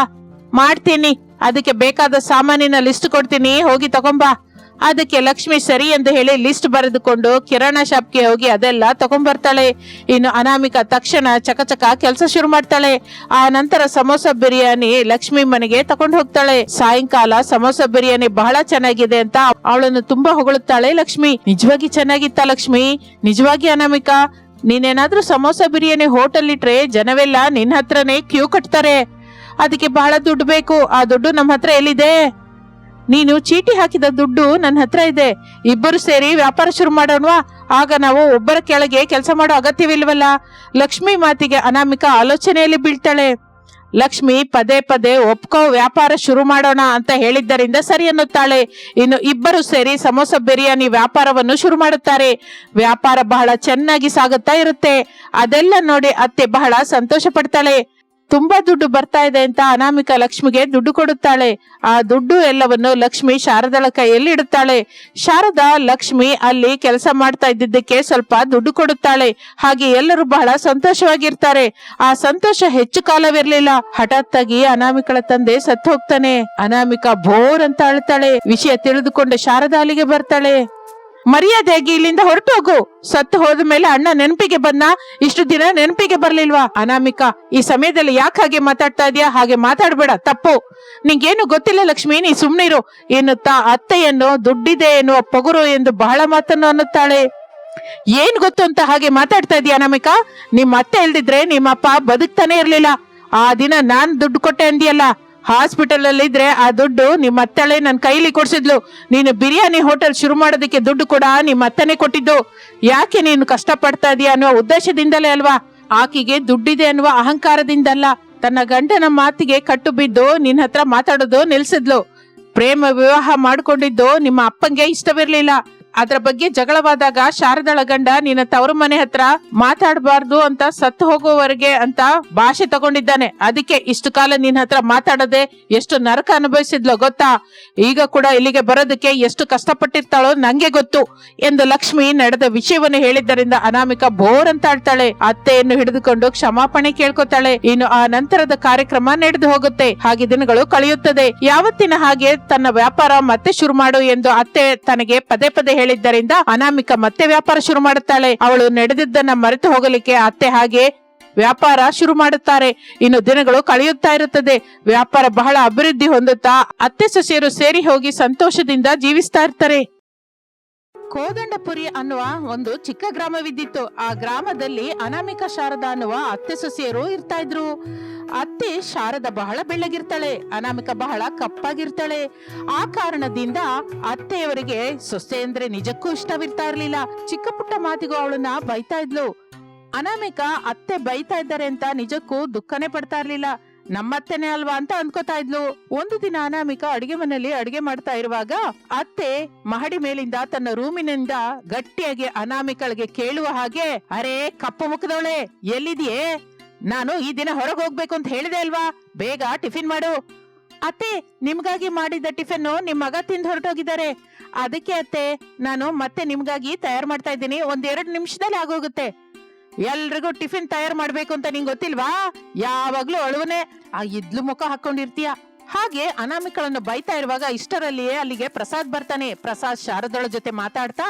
ಮಾಡ್ತೀನಿ. ಅದಕ್ಕೆ ಬೇಕಾದ ಸಾಮಾನಿನ ಲಿಸ್ಟ್ ಕೊಡ್ತೀನಿ. ಹೋಗಿ ತಗೊಂಬಾ. ಅದಕ್ಕೆ ಲಕ್ಷ್ಮಿ ಸರಿ ಎಂದು ಹೇಳಿ ಲಿಸ್ಟ್ ಬರೆದುಕೊಂಡು ಕಿರಾಣ ಶಾಪ್ಗೆ ಹೋಗಿ ಅದೆಲ್ಲ ತಗೊಂಡ್ಬರ್ತಾಳೆ. ಇನ್ನು ಅನಾಮಿಕ ತಕ್ಷಣ ಚಕಚಕ ಕೆಲಸ ಶುರು ಮಾಡ್ತಾಳೆ. ಆ ನಂತರ ಸಮೋಸ ಬಿರಿಯಾನಿ ಲಕ್ಷ್ಮಿ ಮನೆಗೆ ತಗೊಂಡು ಹೋಗ್ತಾಳೆ. ಸಾಯಂಕಾಲ ಸಮೋಸ ಬಿರಿಯಾನಿ ಬಹಳ ಚೆನ್ನಾಗಿದೆ ಅಂತ ಅವಳನ್ನು ತುಂಬಾ ಹೊಗಳುತ್ತಾಳೆ ಲಕ್ಷ್ಮಿ. ನಿಜವಾಗಿ ಚೆನ್ನಾಗಿತ್ತ ಲಕ್ಷ್ಮಿ? ನಿಜವಾಗಿ ಅನಾಮಿಕ? ನೀನೇನಾದ್ರೂ ಸಮೋಸ ಬಿರಿಯಾನಿ ಹೋಟೆಲ್ ಇಟ್ರೆ ಜನವೆಲ್ಲ ನಿನ್ನ ಹತ್ರನೇ ಕ್ಯೂ ಕಟ್ತಾರೆ. ಅದಕ್ಕೆ ಬಹಳ ದುಡ್ಡು ಬೇಕು. ಆ ದುಡ್ಡು ನಮ್ಮ ಹತ್ರ ಎಲ್ಲಿದೆ? ನೀನು ಚೀಟಿ ಹಾಕಿದ ದುಡ್ಡು ನನ್ನ ಹತ್ರ ಇದೆ. ಇಬ್ಬರು ಸೇರಿ ವ್ಯಾಪಾರ ಶುರು ಮಾಡೋಣವಾ? ಆಗ ನಾವು ಒಬ್ಬರ ಕೆಳಗೆ ಕೆಲಸ ಮಾಡೋ ಅಗತ್ಯವಿಲ್ವಲ್ಲ? ಲಕ್ಷ್ಮಿ ಮಾತಿಗೆ ಅನಾಮಿಕ ಆಲೋಚನೆಯಲ್ಲಿ ಬೀಳ್ತಾಳೆ. ಲಕ್ಷ್ಮಿ ಪದೇ ಪದೇ ಒಪ್ಕೋ ವ್ಯಾಪಾರ ಶುರು ಮಾಡೋಣ ಅಂತ ಹೇಳಿದ್ದರಿಂದ ಸರಿ ಅನ್ನುತ್ತಾಳೆ. ಇನ್ನು ಇಬ್ಬರು ಸೇರಿ ಸಮೋಸ ಬಿರಿಯಾನಿ ವ್ಯಾಪಾರವನ್ನು ಶುರು ಮಾಡುತ್ತಾರೆ. ವ್ಯಾಪಾರ ಬಹಳ ಚೆನ್ನಾಗಿ ಸಾಗುತ್ತಾ ಇರುತ್ತೆ. ಅದೆಲ್ಲ ನೋಡಿ ಅತ್ತೆ ಬಹಳ ಸಂತೋಷ ಪಡ್ತಾಳೆ ತುಂಬಾ ದುಡ್ಡು ಬರ್ತಾ ಇದೆ ಅಂತ ಅನಾಮಿಕ ಲಕ್ಷ್ಮಿಗೆ ದುಡ್ಡು ಕೊಡುತ್ತಾಳೆ. ಆ ದುಡ್ಡು ಎಲ್ಲವನ್ನು ಲಕ್ಷ್ಮಿ ಶಾರದಳ ಕೈಯಲ್ಲಿ ಇಡುತ್ತಾಳೆ. ಶಾರದಾ, ಲಕ್ಷ್ಮಿ ಅಲ್ಲಿ ಕೆಲಸ ಮಾಡ್ತಾ ಇದ್ದಿದ್ದಕ್ಕೆ ಸ್ವಲ್ಪ ದುಡ್ಡು ಕೊಡುತ್ತಾಳೆ. ಹಾಗೆ ಎಲ್ಲರೂ ಬಹಳ ಸಂತೋಷವಾಗಿರ್ತಾರೆ. ಆ ಸಂತೋಷ ಹೆಚ್ಚು ಕಾಲವಿರ್ಲಿಲ್ಲ. ಆಗಿ ಅನಾಮಿಕಳ ತಂದೆ ಸತ್ತು ಹೋಗ್ತಾನೆ. ಅನಾಮಿಕ ಬೋರ್ ಅಂತ ಅಳ್ತಾಳೆ ವಿಷಯ ತಿಳಿದುಕೊಂಡು ಶಾರದಾ ಅಲ್ಲಿಗೆ ಬರ್ತಾಳೆ. ಮರ್ಯಾದೆಯಾಗಿ ಇಲ್ಲಿಂದ ಹೊರಟು ಹೋಗು. ಸತ್ತು ಹೋದ ಮೇಲೆ ಅಣ್ಣ ನೆನಪಿಗೆ ಬಂದ ಇಷ್ಟು ದಿನ ನೆನಪಿಗೆ ಬರ್ಲಿಲ್ವಾ? ಅನಾಮಿಕ, ಈ ಸಮಯದಲ್ಲಿ ಯಾಕೆ ಹಾಗೆ ಮಾತಾಡ್ತಾ ಇದೀಯಾ? ಹಾಗೆ ಮಾತಾಡ್ಬೇಡ, ತಪ್ಪು. ನಿಂಗೇನು ಗೊತ್ತಿಲ್ಲ ಲಕ್ಷ್ಮಿ, ನೀ ಸುಮ್ನಿರು. ಎನ್ನುತ್ತಾ ಅತ್ತೆಯನ್ನು ದುಡ್ಡಿದೆ ಎನ್ನುವ ಪೊಗರು ಎಂದು ಬಹಳ ಮಾತನ್ನು ಅನ್ನುತ್ತಾಳೆ. ಏನ್ ಗೊತ್ತು ಅಂತ ಹಾಗೆ ಮಾತಾಡ್ತಾ ಇದೀಯ ಅನಾಮಿಕಾ? ನಿಮ್ಮ ಅತ್ತೆ ಇಲ್ದಿದ್ರೆ ನಿಮ್ಮಪ್ಪ ಬದುಕ್ತಾನೆ ಇರ್ಲಿಲ್ಲ. ಆ ದಿನ ನಾನ್ ದುಡ್ಡು ಕೊಟ್ಟೆ ಅಂದಿಯಲ್ಲ. ಹಾಸ್ಪಿಟಲ್ ಅಲ್ಲಿ ಇದ್ರೆ ಆ ದುಡ್ಡು ನಿಮ್ಮ ಅತ್ತಳೆ ನನ್ನ ಕೈಲಿ ಕೊಡ್ಸಿದ್ಲು. ನೀನು ಬಿರಿಯಾನಿ ಹೋಟೆಲ್ ಶುರು ಮಾಡೋದಕ್ಕೆ ದುಡ್ಡು ಕೂಡ ನಿಮ್ಮ ಅತ್ತನೆ ಕೊಟ್ಟಿದ್ದು. ಯಾಕೆ ನೀನು ಕಷ್ಟ ಪಡ್ತಾ ಇದೀಯ ಅನ್ನುವ ಉದ್ದೇಶದಿಂದಲೇ ಅಲ್ವಾ? ಆಕೆಗೆ ದುಡ್ಡಿದೆ ಅನ್ನುವ ಅಹಂಕಾರದಿಂದಲ್ಲ. ತನ್ನ ಗಂಡನ ಮಾತಿಗೆ ಕಟ್ಟು ಬಿದ್ದು ನಿನ್ನ ಹತ್ರ ಮಾತಾಡೋದು ನಿಲ್ಸಿದ್ಲು. ಪ್ರೇಮ ವಿವಾಹ ಮಾಡ್ಕೊಂಡಿದ್ದು ನಿಮ್ಮ ಅಪ್ಪಂಗೆ ಇಷ್ಟವಿರ್ಲಿಲ್ಲ. ಅದ್ರ ಬಗ್ಗೆ ಜಗಳವಾದಾಗ ಶಾರದಳ ಗಂಡ ನಿನ್ನ ತವರು ಮನೆ ಹತ್ರ ಮಾತಾಡಬಾರ್ದು ಅಂತ ಸತ್ತು ಹೋಗುವವರೆಗೆ ಅಂತ ಭಾಷೆ ತಗೊಂಡಿದ್ದಾನೆ. ಅದಕ್ಕೆ ಇಷ್ಟು ಕಾಲ ನಿನ್ನ ಹತ್ರ ಮಾತಾಡದೆ ಎಷ್ಟು ನರಕ ಅನುಭವಿಸಿದ್ಲೋ ಗೊತ್ತಾ? ಈಗ ಕೂಡ ಇಲ್ಲಿಗೆ ಬರೋದಕ್ಕೆ ಎಷ್ಟು ಕಷ್ಟಪಟ್ಟಿರ್ತಾಳೋ ನಂಗೆ ಗೊತ್ತು, ಎಂದು ಲಕ್ಷ್ಮಿ ನಡೆದ ವಿಷಯವನ್ನು ಹೇಳಿದ್ದರಿಂದ ಅನಾಮಿಕ ಬೋರ್ ಅಂತ ಆಡ್ತಾಳೆ ಅತ್ತೆಯನ್ನು ಹಿಡಿದುಕೊಂಡು ಕ್ಷಮಾಪಣೆ ಕೇಳ್ಕೊತಾಳೆ. ಇನ್ನು ಆ ನಂತರದ ಕಾರ್ಯಕ್ರಮ ನಡೆದು ಹೋಗುತ್ತೆ. ಹಾಗೆ ದಿನಗಳು ಕಳೆಯುತ್ತದೆ. ಯಾವತ್ತಿನ ಹಾಗೆ ತನ್ನ ವ್ಯಾಪಾರ ಮತ್ತೆ ಶುರು ಮಾಡು ಎಂದು ಅತ್ತೆ ತನಗೆ ಪದೇ ಪದೇ ಹೇಳಿದ್ದರಿಂದ ಅನಾಮಿಕ ಮತ್ತೆ ವ್ಯಾಪಾರ ಶುರು ಮಾಡುತ್ತಾಳೆ. ಅವಳು ನಡೆದಿದ್ದನ್ನ ಮರೆತು ಹೋಗಲಿಕ್ಕೆ ಅತ್ತೆ ಹಾಗೆ ವ್ಯಾಪಾರ ಶುರು ಮಾಡುತ್ತಾರೆ. ಇನ್ನು ದಿನಗಳು ಕಳೆಯುತ್ತಾ ಇರುತ್ತದೆ. ವ್ಯಾಪಾರ ಬಹಳ ಅಭಿವೃದ್ಧಿ ಹೊಂದುತ್ತಾ ಅತ್ತೆ ಸೊಸೆಯರು ಸೇರಿ ಹೋಗಿ ಸಂತೋಷದಿಂದ ಜೀವಿಸ್ತಾ ಇರ್ತಾರೆ. ಕೋದಂಡಪುರಿ ಅನ್ನುವ ಒಂದು ಚಿಕ್ಕ ಗ್ರಾಮವಿದ್ದಿತ್ತು. ಆ ಗ್ರಾಮದಲ್ಲಿ ಅನಾಮಿಕ ಶಾರದಾ ಅನ್ನುವ ಅತ್ತೆ ಸೊಸೆಯರು ಇರ್ತಾ ಇದ್ರು. ಅತ್ತೆ ಶಾರದ ಬಹಳ ಬೆಳ್ಳಗಿರ್ತಾಳೆ, ಅನಾಮಿಕ ಬಹಳ ಕಪ್ಪಾಗಿರ್ತಾಳೆ. ಆ ಕಾರಣದಿಂದ ಅತ್ತೆಯವರಿಗೆ ಸೊಸೆ ಅಂದ್ರೆ ನಿಜಕ್ಕೂ ಇಷ್ಟವಿರ್ತಾ ಇರ್ಲಿಲ್ಲ. ಚಿಕ್ಕ ಪುಟ್ಟ ಮಾತಿಗೂ ಅವಳನ್ನ ಬೈತಾ ಇದ್ಲು. ಅನಾಮಿಕ ಅತ್ತೆ ಬೈತಾ ಇದ್ದಾರೆ ಅಂತ ನಿಜಕ್ಕೂ ದುಃಖನೇ ಪಡ್ತಾ ಇರ್ಲಿಲ್ಲ. ನಮ್ಮತ್ತೆನೆ ಅಲ್ವಾ ಅಂತ ಅನ್ಕೋತಾ ಇದ್ಲು. ಒಂದು ದಿನ ಅನಾಮಿಕ ಅಡಿಗೆ ಮನೆಯಲ್ಲಿ ಅಡಿಗೆ ಮಾಡ್ತಾ ಇರುವಾಗ ಅತ್ತೆ ಮಹಡಿ ಮೇಲಿಂದ ತನ್ನ ರೂಮಿನಿಂದ ಗಟ್ಟಿಯಾಗಿ ಅನಾಮಿಕಳಿಗೆ ಕೇಳುವ ಹಾಗೆ, ಅರೇ, ಕಪ್ಪು ಮುಖದವಳೆ ಎಲ್ಲಿದೆಯೇ ನಾನು ಈ ದಿನ ಹೊರಗೆ ಹೋಗ್ಬೇಕು ಅಂತ ಹೇಳಿದೆ ಅಲ್ವಾ? ಬೇಗ ಟಿಫಿನ್ ಮಾಡು. ಅತ್ತೆ, ನಿಮ್ಗಾಗಿ ಮಾಡಿದ ಟಿಫಿನ್ ನಿಮ್ ಮಗ ತಿಂದು ಹೊರಟೋಗಿದ್ದಾರೆ. ಅದಕ್ಕೆ ಅತ್ತೆ, ನಾನು ಮತ್ತೆ ನಿಮ್ಗಾಗಿ ತಯಾರು ಮಾಡ್ತಾ ಇದ್ದೀನಿ. ಒಂದೆರಡು ನಿಮಿಷದಲ್ಲಿ ಆಗೋಗುತ್ತೆ. ಎಲ್ರಿಗೂ ಟಿಫಿನ್ ತಯಾರು ಮಾಡ್ಬೇಕು ಅಂತ ನಿಂಗೆ ಗೊತ್ತಿಲ್ವಾ? ಯಾವಾಗ್ಲೂ ಅಳುವನೆ. ಆ ಇದ್ಲು ಮುಖ ಹಾಕೊಂಡಿರ್ತೀಯ ಹಾಗೆ ಅನಾಮಿಕಳನ್ನು ಬೈತಾ ಇರುವಾಗ ಇಷ್ಟರಲ್ಲಿಯೇ ಅಲ್ಲಿಗೆ ಪ್ರಸಾದ್ ಬರ್ತಾನೆ. ಪ್ರಸಾದ್ ಶಾರದಳ ಜೊತೆ ಮಾತಾಡ್ತಾ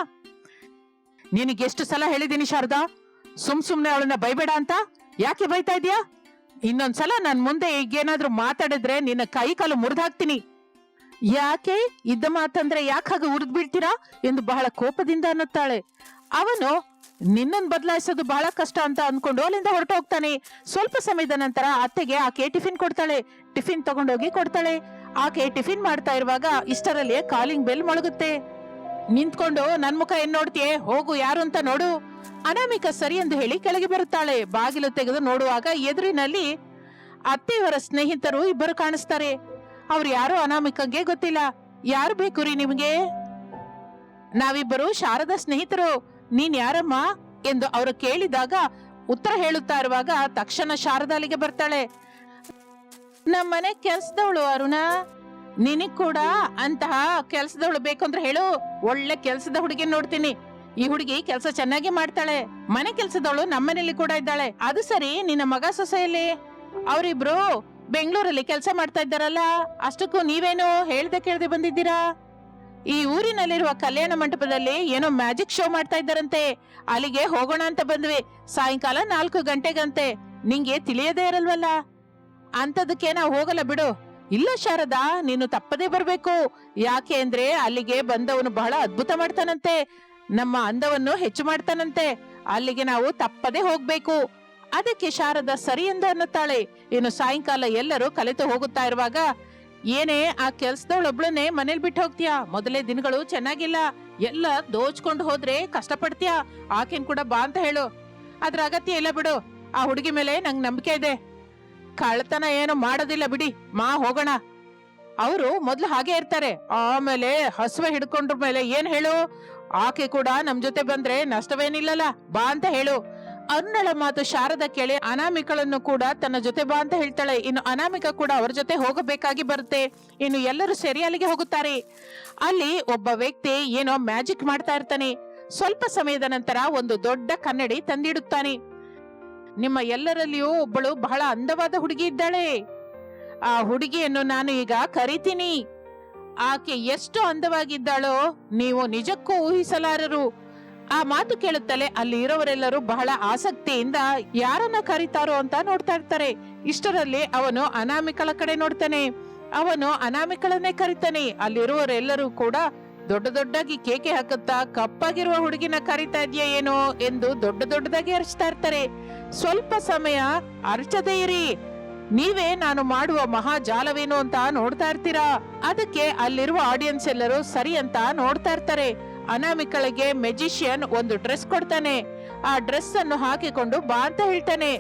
ನಿನಗೆ ಎಷ್ಟು ಸಲ ಹೇಳಿದೀನಿ ಶಾರದಾ? ಸುಮ್ ಸುಮ್ನೆ ಅವಳನ್ನ ಬೈಬೇಡ ಅಂತ? ಯಾಕೆ ಬೈತಾ ಇದೀಯಾ ಇನ್ನೊಂದ್ಸಲ ನನ್ ಮುಂದೆ ಈಗೇನಾದ್ರೂ ಮಾತಾಡಿದ್ರೆ ನಿನ್ನ ಕೈ ಕಾಲು ಮುರಿದಾಕ್ತೀನಿ. ಯಾಕೆ? ಇದ್ದ ಮಾತಂದ್ರೆ ಯಾಕೆ ಹಾಗೆ ಉರಿದ್ ಬಿಡ್ತೀರಾ ಎಂದು ಬಹಳ ಕೋಪದಿಂದ ಅನ್ನುತ್ತಾಳೆ. ಅವನು, ನಿನ್ನನ್ ಬದಲಾಯಿಸೋದು ಬಹಳ ಕಷ್ಟ ಅಂತ ಅನ್ಕೊಂಡು ಅಲ್ಲಿಂದ ಹೊರಟು ಹೋಗ್ತಾನೆ ಸ್ವಲ್ಪ ಸಮಯದ ನಂತರ ಅತ್ತೆಗೆ ಆಕೆ ಟಿಫಿನ್ ಕೊಡ್ತಾಳೆ. ಟಿಫಿನ್ ತಗೊಂಡೋಗಿ ಕೊಡ್ತಾಳೆ. ಆಕೆ ಟಿಫಿನ್ ಮಾಡ್ತಾ ಇರುವಾಗ ಇಷ್ಟರಲ್ಲಿ ಕಾಲಿಂಗ್ ಬೆಲ್ ಮೊಳಗುತ್ತೆ. ನಿಂತ್ಕೊಂಡು, ನನ್ ಮುಖ ಏನ್ ನೋಡ್ತೀಯೇ? ಹೋಗು ಯಾರು ಅಂತ ನೋಡು. ಅನಾಮಿಕ ಸರಿ ಎಂದು ಹೇಳಿ ಕೆಳಗೆ ಬರುತ್ತಾಳೆ. ಬಾಗಿಲು ತೆಗೆದು ನೋಡುವಾಗ ಎದುರಿನಲ್ಲಿ ಅತ್ತೆಯವರ ಸ್ನೇಹಿತರು ಇಬ್ಬರು ಕಾಣಿಸ್ತಾರೆ. ಅವ್ರು ಯಾರು ಅನಾಮಿಕಗೆ ಗೊತ್ತಿಲ್ಲ. ಯಾರು ಬೇಕು ರೀ ನಿಮ್ಗೆ? ನಾವಿಬ್ಬರು ಶಾರದಾ ಸ್ನೇಹಿತರು. ನೀನ್ ಯಾರಮ್ಮ? ಎಂದು ಅವರು ಕೇಳಿದಾಗ ಉತ್ತರ ಹೇಳುತ್ತಾ ಇರುವಾಗ ತಕ್ಷಣ ಶಾರದಾಲಿಗೆ ಬರ್ತಾಳೆ. ನಮ್ಮನೆ ಕೆಲ್ಸದವಳು ಅರುಣ. ನಿನಗ್ ಕೂಡ ಅಂತಹ ಕೆಲ್ಸದವಳು ಬೇಕು ಅಂದ್ರೆ ಹೇಳು. ಒಳ್ಳೆ ಕೆಲ್ಸದ ಹುಡುಗಿ ನೋಡ್ತೀನಿ. ಈ ಹುಡುಗಿ ಕೆಲಸ ಚೆನ್ನಾಗಿ ಮಾಡ್ತಾಳೆ. ಮನೆ ಕೆಲಸದವಳು ನಮ್ಮನೇಲಿ ಕೂಡ ಇದ್ದಾಳೆ. ಅದು ಸರಿ, ನಿನ್ನ ಮಗ ಸೊಸೆಯಲ್ಲಿ? ಅವರಿಬ್ರು ಬೆಂಗಳೂರಲ್ಲಿ ಕೆಲಸ ಮಾಡ್ತಾ ಇದ್ದಾರಲ್ಲ, ಅಷ್ಟಕ್ಕೂ ನೀವೇನು ಹೇಳ್ದೆ ಕೇಳ್ದೆ ಬಂದಿದ್ದೀರಾ? ಈ ಊರಿನಲ್ಲಿರುವ ಕಲ್ಯಾಣ ಮಂಟಪದಲ್ಲಿ ಏನೋ ಮ್ಯಾಜಿಕ್ ಶೋ ಮಾಡ್ತಾ ಇದ್ದಾರಂತೆ. ಅಲ್ಲಿಗೆ ಹೋಗೋಣ ಅಂತ ಬಂದ್ವಿ. ಸಾಯಂಕಾಲ ನಾಲ್ಕು ಗಂಟೆಗಂತೆ. ನಿಂಗೆ ತಿಳಿಯದೇ ಇರಲ್ವಲ್ಲ? ಅಂತದಕ್ಕೆ ನಾವು ಹೋಗಲ್ಲ ಬಿಡು. ಇಲ್ಲ ಶಾರದಾ, ನೀನು ತಪ್ಪದೇ ಬರ್ಬೇಕು. ಯಾಕೆ ಅಂದ್ರೆ ಅಲ್ಲಿಗೆ ಬಂದವನು ಬಹಳ ಅದ್ಭುತ ಮಾಡ್ತಾನಂತೆ. ನಮ್ಮ ಅಂದವನ್ನು ಹೆಚ್ಚು ಮಾಡ್ತಾನಂತೆ. ಅಲ್ಲಿಗೆ ನಾವು ತಪ್ಪದೇ ಹೋಗ್ಬೇಕು. ಅದಕ್ಕೆ ಶಾರದ ಸರಿ ಎಂದು ಅನ್ನುತ್ತಾಳೆ. ಇನ್ನು ಸಾಯಂಕಾಲ ಎಲ್ಲರೂ ಕಲಿತು ಹೋಗುತ್ತಾ ಇರುವಾಗ, ಏನೇ ಆ ಕೆಲ್ಸದವಳೊಬ್ಳನ್ನೇ ಮನೇಲಿ ಬಿಟ್ಟು ಹೋಗ್ತೀಯಾ? ಮೊದಲೇ ದಿನಗಳು ಚೆನ್ನಾಗಿಲ್ಲ. ಎಲ್ಲ ದೋಚ್ಕೊಂಡು ಹೋದ್ರೆ ಕಷ್ಟಪಡ್ತೀಯ? ಆಕೆನ್ ಕೂಡ ಬಾ ಅಂತ ಹೇಳು. ಅದ್ರ ಅಗತ್ಯ ಇಲ್ಲ ಬಿಡು. ಆ ಹುಡುಗಿ ಮೇಲೆ ನಂಗೆ ನಂಬಿಕೆ ಇದೆ. ಕಳ್ತನ ಏನು ಮಾಡೋದಿಲ್ಲ ಬಿಡಿ. ಮಾ, ಹೋಗೋಣ. ಅವರು ಮೊದ್ಲು ಹಾಗೆ ಇರ್ತಾರೆ. ಆಮೇಲೆ ಹಸುವೆ ಹಿಡ್ಕೊಂಡ್ರ ಮೇಲೆ ಏನ್ ಹೇಳು? ಆಕೆ ಕೂಡ ನಮ್ ಜೊತೆ ಬಂದ್ರೆ ನಷ್ಟವೇನಿಲ್ಲಲ್ಲ? ಬಾ ಅಂತ ಹೇಳು. ಅರುಣಳ ಮಾತು ಶಾರದ ಕೇಳಿ ಅನಾಮಿಕಳನ್ನು ಕೂಡ ತನ್ನ ಜೊತೆ ಬಾ ಅಂತ ಹೇಳ್ತಾಳೆ. ಇನ್ನು ಅನಾಮಿಕ ಕೂಡ ಅವರ ಜೊತೆ ಹೋಗಬೇಕಾಗಿ ಬರುತ್ತೆ. ಇನ್ನು ಎಲ್ಲರೂ ಸೇರಿ ಹೋಗುತ್ತಾರೆ. ಅಲ್ಲಿ ಒಬ್ಬ ವ್ಯಕ್ತಿ ಏನೋ ಮ್ಯಾಜಿಕ್ ಮಾಡ್ತಾ ಇರ್ತಾನೆ. ಸ್ವಲ್ಪ ಸಮಯದ ನಂತರ ಒಂದು ದೊಡ್ಡ ಕನ್ನಡಿ ತಂದಿಡುತ್ತಾನೆ. ನಿಮ್ಮ ಎಲ್ಲರಲ್ಲಿಯೂ ಒಬ್ಬಳು ಬಹಳ ಅಂದವಾದ ಹುಡುಗಿ ಇದ್ದಾಳೆ. ಆ ಹುಡುಗಿಯನ್ನು ನಾನು ಈಗ ಕರಿತೀನಿ. ಆಕೆ ಎಷ್ಟು ಅಂದವಾಗಿದ್ದಾಳೋ ನೀವು ನಿಜಕ್ಕೂ ಊಹಿಸಲಾರರು. ಆ ಮಾತು ಕೇಳುತ್ತಲೇ ಅಲ್ಲಿ ಇರೋವರೆಲ್ಲರೂ ಬಹಳ ಆಸಕ್ತಿಯಿಂದ ಯಾರನ್ನ ಕರೀತಾರೋ ಅಂತ ನೋಡ್ತಾ ಇರ್ತಾರೆ. ಇಷ್ಟರಲ್ಲಿ ಅವನು ಅನಾಮಿಕಳ ಕಡೆ ನೋಡ್ತಾನೆ. ಅವನು ಅನಾಮಿಕಳನ್ನೇ ಕರಿತಾನೆ. ಅಲ್ಲಿರುವರೆಲ್ಲರೂ ಕೂಡ ದೊಡ್ಡ ದೊಡ್ಡದಾಗಿ ಕೇಕೆ ಹಾಕುತ್ತಾ ಕಪ್ಪಾಗಿರುವ ಹುಡುಗಿನ ಕರಿತಾ ಇದೆಯಾ ಏನೋ ಎಂದು ದೊಡ್ಡ ದೊಡ್ಡದಾಗಿ ಅರ್ಚ್ತಾ ಇರ್ತಾರೆ. ಸ್ವಲ್ಪ ಸಮಯ ಅರ್ಚದೇ ಇರಿ. ನೀವೇ ನಾನು ಮಾಡುವ ಮಹಾ ಜಾಲವೇನು ಅಂತ ನೋಡ್ತಾ ಇರ್ತೀರಾ? ಅದಕ್ಕೆ ಅಲ್ಲಿರುವ ಆಡಿಯನ್ಸ್ ಎಲ್ಲರೂ ಸರಿ ಅಂತ ನೋಡ್ತಾ ಇರ್ತಾರೆ. ಅನಾಮಿಕಳಿಗೆ ಮೆಜಿಷಿಯನ್ ಒಂದು ಡ್ರೆಸ್ ಕೊಡ್ತಾನೆ. ಆ ಡ್ರೆಸ್ ಅನ್ನು ಹಾಕಿಕೊಂಡು ಬಾ ಅಂತ ಹೇಳ್ತಾನೆ.